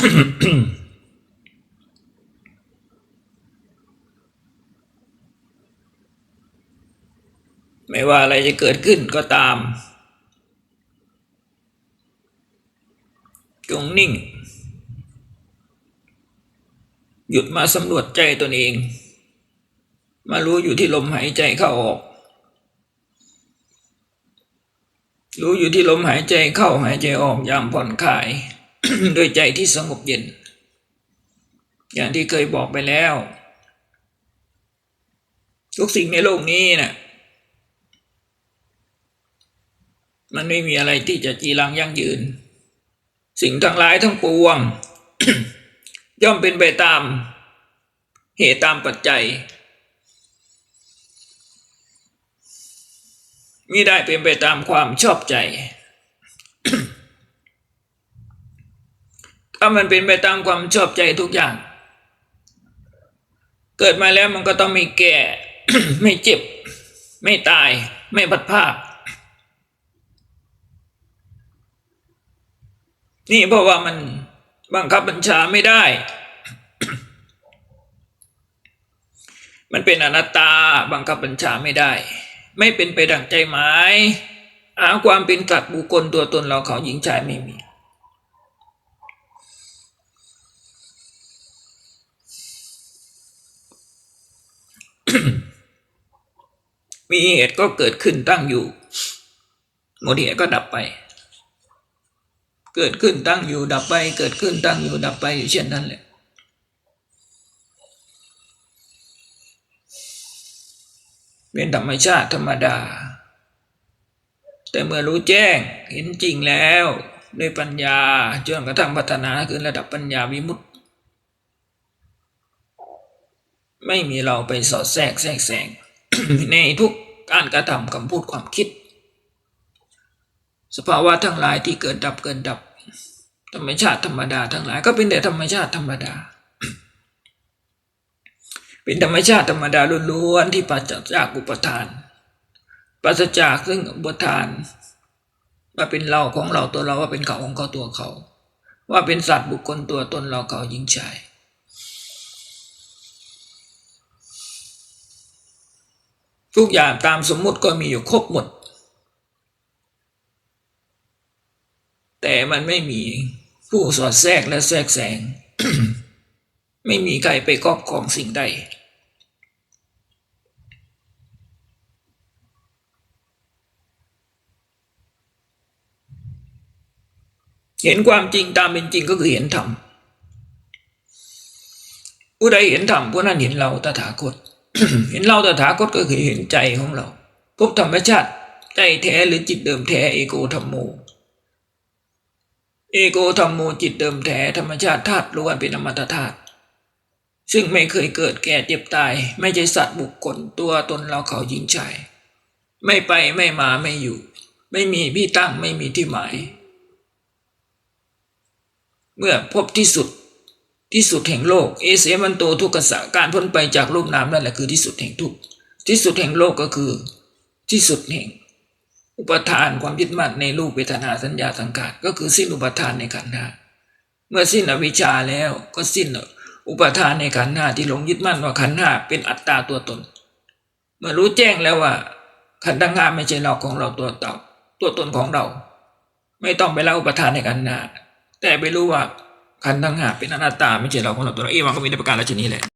ไม่ว่าอะไรจะเกิดขึ้นก็ตาม จงนิ่ง หยุดมาสำรวจใจตนเอง มารู้อยู่ที่ลมหายใจเข้าออก รู้อยู่ที่ลมหายใจเข้าหายใจออกอย่างผ่อนคลาย ด้วยใจที่สงบเย็น อย่างที่เคยบอกไปแล้ว ทุกสิ่งในโลกนี้นะ่ะมันไม่มีอะไรที่จะจีรังยั่งยืน สิ่งทั้งหลายทั้งปวง ย่อมเป็นไปตาม เหตุตามปัจจัยมิได้เป็นไปตามความชอบใจ ถ้ามันเป็นไปตามความชอบใจทุกอย่าง เกิดมาแล้วมันก็ต้องไม่แก่ ไม่เจ็บ ไม่ตาย ไม่พัดภาคนี่เพราะว่ามันบังคับบัญชาไม่ได้ มันเป็นอนัตตาบังคับบัญชาไม่ได้ ไม่เป็นไปดังใจหมายหาความเป็นสัตว์บุคคลตัวตนเราเขาหญิงชายไม่มี มีเหตุก็เกิดขึ้นตั้งอยู่ หมดเหตุก็ดับไป เกิดขึ้นตั้งอยู่ดับไป เกิดขึ้นตั้งอยู่ดับไปอยู่เช่นนั้นแหละเป็นธรรมชาติธรรมดา แต่เมื่อรู้แจ้งเห็นจริงแล้ว ด้วยปัญญาจนกระทั่งพัฒนาขึ้นระดับปัญญาวิมุตติ ไม่มีเราไปสอดแทรกแทรกแซงในทุกการกระทำคำพูดความคิด สภาวะทั้งหลายที่เกิดดับเกิดดับ ธรรมชาติธรรมดาทั้งหลายก็เป็นแต่ธรรมชาติธรรมดา เป็นธรรมชาติธรรมดาล้วนๆที่ปราศจากอุปทานปราศจากซึ่งอุปทานว่าเป็นเราของเราตัวเราว่าเป็นเขาของเขาตัวเขา ว่าเป็นสัตว์บุคคลตัวตนเราเขาหญิงชาย ทุกอย่างตามสมมุติก็มีอยู่ครบหมด แต่มันไม่มีผู้สอดแทรกและแทรกแซงไม่มีใครไปครอบครองสิ่งใดเห็นความจริงตามเป็นจริงก็คือเห็นธรรม ผู้ใดเห็นธรรมผู้นั้นเห็นเราตถาคต เห็นเราตถาคตก็คือเห็นใจของเราพบธรรมชาติใจแท้หรือจิตเดิมแท้เอโกธรรมโม เอโกธรรมโมจิตเดิมแท้ธรรมชาติธาตุล้วนเป็นอมตะธาตุซึ่งไม่เคยเกิดแก่เจ็บตาย ไม่ใช่สัตว์บุคคลตัวตนเราเขาหญิงชายไม่ไปไม่มาไม่อยู่ ไม่มีที่ตั้งไม่มีที่หมาย เมื่อพบที่สุด ที่สุดแห่งโลกเอเสมันโตทุกขสะการพ้นไปจากรูปนามนั่นแหละคือที่สุดแห่งทุกข์ที่สุดแห่งโลกก็คือ ที่สุดแห่ง อุปทานความยึดมั่นในรูปเวทนาสัญญาสังขารก็คือสิ้นอุปทานในขันธ์ห้าเมื่อสิ้นอวิชชาแล้วก็สิ้นอุปทานในขันธ์ห้าที่หลงยึดมั่นว่าขันธ์ห้าเป็นอัตตาตัวตน เมื่อรู้แจ้งแล้วว่า ขันธ์ทั้งห้าไม่ใช่เราของเราตัวเต่าตัวตนของเรา ไม่ต้องไปละอุปทานในขันธ์ห้าแต่ไปรู้ว่า ขันธ์ทั้งห้าเป็นอนัตตาไม่ใช่เราของเราตัวเราเอวังก็มีในประการละชนี้แหละ